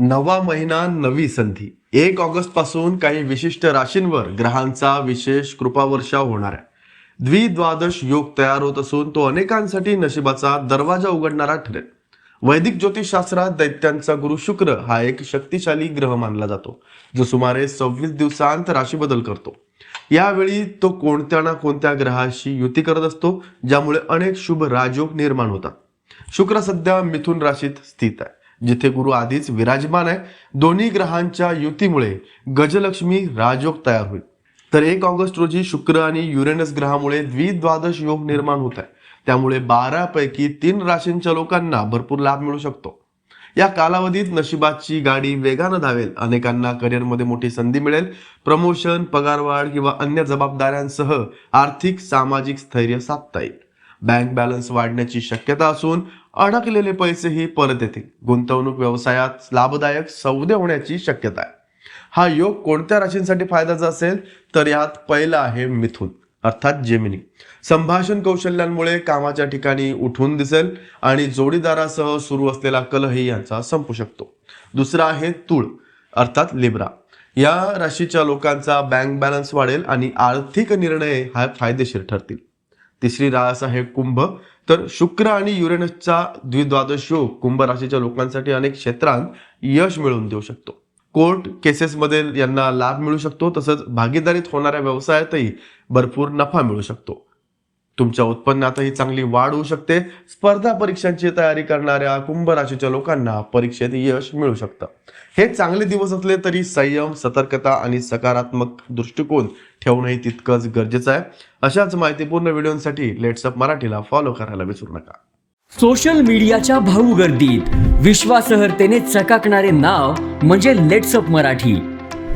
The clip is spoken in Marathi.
नवा महिना नवी संधी. एक ऑगस्टपासून काही विशिष्ट राशींवर ग्रहांचा विशेष कृपावर्षाव होणार आहे. द्विद्वादश योग तयार होत असून तो अनेकांसाठी नशिबाचा दरवाजा उघडणारा ठरेल. वैदिक ज्योतिषशास्त्रात दैत्यांचा गुरु शुक्र हा एक शक्तिशाली ग्रह मानला जातो जो सुमारे सव्वीस दिवसांत राशी बदल करतो. यावेळी तो कोणत्या ना कोणत्या ग्रहाशी युती करत असतो ज्यामुळे अनेक शुभ राजयोग निर्माण होतात. शुक्र सध्या मिथुन राशीत स्थित आहे. जिथे गुरु आधीच विराजमान आहे. दोन्ही ग्रहांच्या युतीमुळे गजलक्ष्मी राजयोग तयार होईल. तर एक ऑगस्ट रोजी शुक्र आणि युरेनस ग्रहामुळे द्विद्वादश योग निर्माण होत आहे. त्यामुळे बारा पैकी तीन राशींच्या लोकांना भरपूर लाभ मिळू शकतो. या कालावधीत नशिबाची गाडी वेगानं धावेल. अनेकांना करिअरमध्ये मोठी संधी मिळेल. प्रमोशन पगारवाढ किंवा अन्य जबाबदाऱ्यांसह आर्थिक सामाजिक स्थैर्य साधता येईल. बँक बॅलन्स वाढण्याची शक्यता असून अडकलेले पैसेही परत येतील. गुंतवणूक व्यवसायात लाभदायक सौदे होण्याची शक्यता आहे. हा योग कोणत्या राशींसाठी फायद्याचा असेल? तर यात पहिला आहे मिथुन अर्थात जेमिनी संभाषण कौशल्यांमुळे कामाच्या ठिकाणी उठून दिसेल आणि जोडीदारासह सुरू असलेला कलही यांचा संपू शकतो. दुसरा आहे तुळ अर्थात लिब्रा या राशीच्या लोकांचा बँक बॅलन्स वाढेल आणि आर्थिक निर्णय हा फायदेशीर ठरतील. तिसरी रास आहे कुंभ. तर शुक्र आणि युरेनसचा द्विद्वादश योग कुंभ राशीच्या लोकांसाठी अनेक क्षेत्रांत यश मिळवून देऊ शकतो. कोर्ट केसेसमध्ये यांना लाभ मिळू शकतो तसंच भागीदारीत होणाऱ्या व्यवसायातही भरपूर नफा मिळू शकतो. तुमच्या उत्पन्नातही चांगली वाढ होऊ शकते. स्पर्धा परीक्षांची तयारी करणाऱ्या कुंभ राशीच्या लोकांना परीक्षेत यश मिळू शकतं. हे चांगले दिवस असले तरी संयम सतर्कता आणि सकारात्मक दृष्टिकोन ठेवणंही तितकंच गरजेचं आहे. अशाच माहितीपूर्ण व्हिडिओसाठी लेट्सअप मराठीला फॉलो करायला विसरू नका. सोशल मीडियाच्या भाऊ गर्दीत विश्वासहर्तेने चकाकणारे नाव म्हणजे लेट्सअप मराठी.